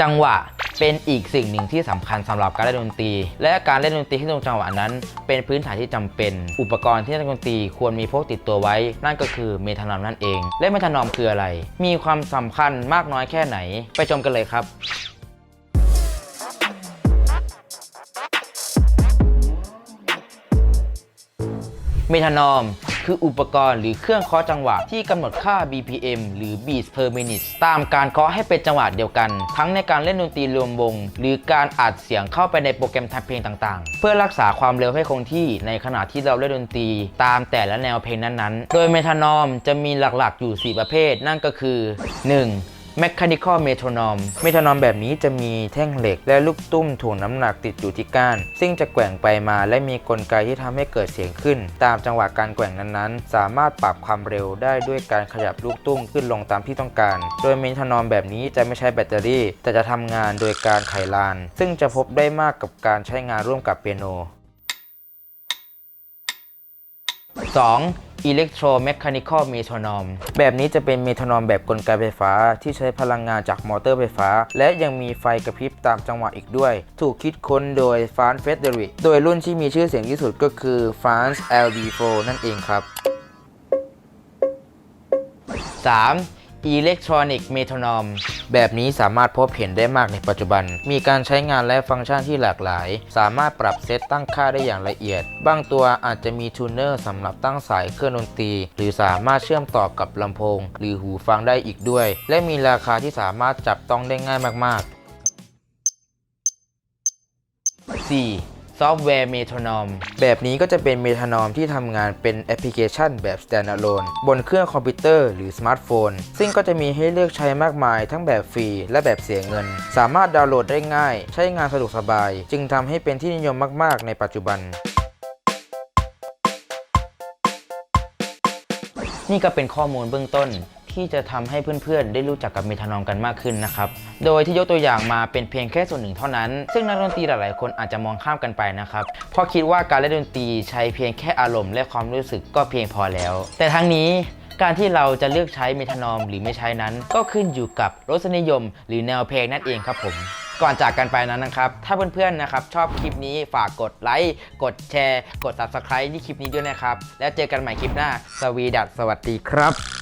จังหวะเป็นอีกสิ่งหนึ่งที่สำคัญสำหรับการเล่นดนตรี และการเล่นดนตรีที่ตรงจังหวะนั้น เป็นพื้นฐานที่จำเป็น อุปกรณ์ที่นักดนตรีควรมีพกติดตัวไว้ นั่นก็คือเมทานอมนั่นเอง และเมทานอมคืออะไร มีความสำคัญมากน้อยแค่ไหน ไปชมกันเลยครับเมทานอม คืออุปกรณ์หรือเครื่องเคาะจังหวะที่กำหนดค่า BPM หรือ beats per minute ตามการเคาะให้เป็นจังหวะเดียวกัน ทั้งในการเล่นดนตรีรวมวง หรือการอัดเสียงเข้าไปในโปรแกรมทำเพลงต่างๆ เพื่อรักษาความเร็วให้คงที่ในขณะที่เราเล่นดนตรี ตามแต่ละแนวเพลงนั้นๆ โดยเมทานอมจะมีหลักๆอยู่ 4 ประเภท นั่นก็คือ 1. Mechanical Metronome เมทานอมแบบนี้จะมีแท่งเหล็กและลูกตุ้มถ่วงน้ำหนักติดอยู่ที่ก้าน ซึ่งจะแกว่งไปมาและมีกลไกที่ทำให้เกิดเสียงขึ้น ตามจังหวะการแกว่งนั้นๆ สามารถปรับความเร็วได้ด้วยการขยับลูกตุ้มขึ้นลงตามที่ต้องการ โดยเมทานอมแบบนี้จะไม่ใช้แบตเตอรี่ แต่จะทำงานโดยการไขลาน ซึ่งจะพบได้มากกับการใช้งานร่วมกับเปียโน 2. Electromechanical Metronome แบบนี้จะเป็นเมทานอมแบบกลไกไฟฟ้าที่ใช้พลังงานจากมอเตอร์ไฟฟ้า และยังมีไฟกระพริบตามจังหวะอีกด้วย ถูกคิดค้นโดยฟานเฟเดริกโดยรุ่นที่มีชื่อเสียงที่สุดก็คือ France LB4 นั่นเองครับ 3. Electronic Metronome แบบนี้สามารถพบเห็นได้มากในปัจจุบัน มีการใช้งานและฟังก์ชันที่หลากหลาย สามารถปรับเซตตั้งค่าได้อย่างละเอียด บางตัวอาจจะมีทูนเนอร์สำหรับตั้งสายเครื่องดนตรี หรือสามารถเชื่อมต่อกับลำโพง หรือหูฟังได้อีกด้วย และมีราคาที่สามารถจับต้องได้ง่ายมาก ๆ 4. ซอฟต์แวร์เมทรนอมแบบนี้ก็จะเป็นเมทรนอมที่ทำงานเป็นแอปพลิเคชันแบบ standalone บนเครื่องคอมพิวเตอร์หรือสมาร์ทโฟน ซึ่งก็จะมีให้เลือกใช้มากมายทั้งแบบฟรีและแบบเสียเงิน สามารถดาวน์โหลดได้ง่าย ใช้งานสะดวกสบาย จึงทำให้เป็นที่นิยมมาก ๆ ในปัจจุบันนี่ก็เป็นข้อมูลเบื้องต้น ที่จะทำให้เพื่อนๆ ได้รู้จักกับเมทานอมกันมากขึ้นนะครับ โดยที่ยกตัวอย่างมาเป็นเพียงแค่ส่วนหนึ่งเท่านั้น ซึ่งนักดนตรีหลายๆ คนอาจจะมองข้ามกันไปนะครับ เพราะคิดว่าการเล่นดนตรีใช้เพียงแค่อารมณ์และความรู้สึกก็เพียงพอแล้ว แต่ทั้งนี้การที่เราจะเลือกใช้เมทานอมหรือไม่ใช้นั้น ก็ขึ้นอยู่กับรสนิยม หรือแนวเพลงนั่นเองครับผม ก่อนจากกันไปนั้นนะครับ ถ้าเพื่อนๆนะครับชอบคลิปนี้ฝากกดไลค์กดแชร์ กด subscribe ที่คลิปนี้ด้วยนะครับ แล้วเจอกันใหม่คลิปหน้า สวีดัสสวัสดีครับ